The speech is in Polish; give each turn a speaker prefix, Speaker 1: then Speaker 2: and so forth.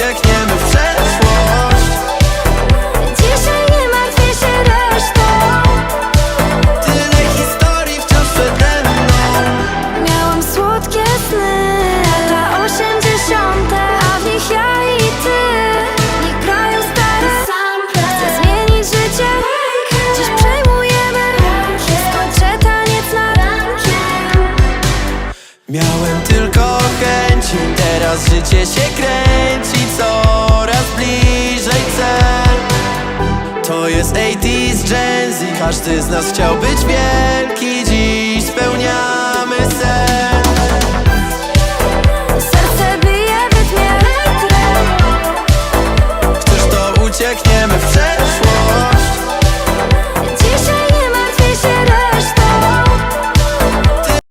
Speaker 1: uciekniemy w przeszłość.
Speaker 2: Dzisiaj nie martwię się resztą.
Speaker 1: Tyle historii wciąż przede mną.
Speaker 2: Miałam słodkie sny Lata osiemdziesiąte A w nich ja i ty. Nie grają stare sample Chcę zmienić życie Dziś przejmujemy ranki Skończę taniec na rankiem
Speaker 1: Miałem tylko chęć, teraz życie się Jest 80s Gen Z Każdy z nas chciał być wielki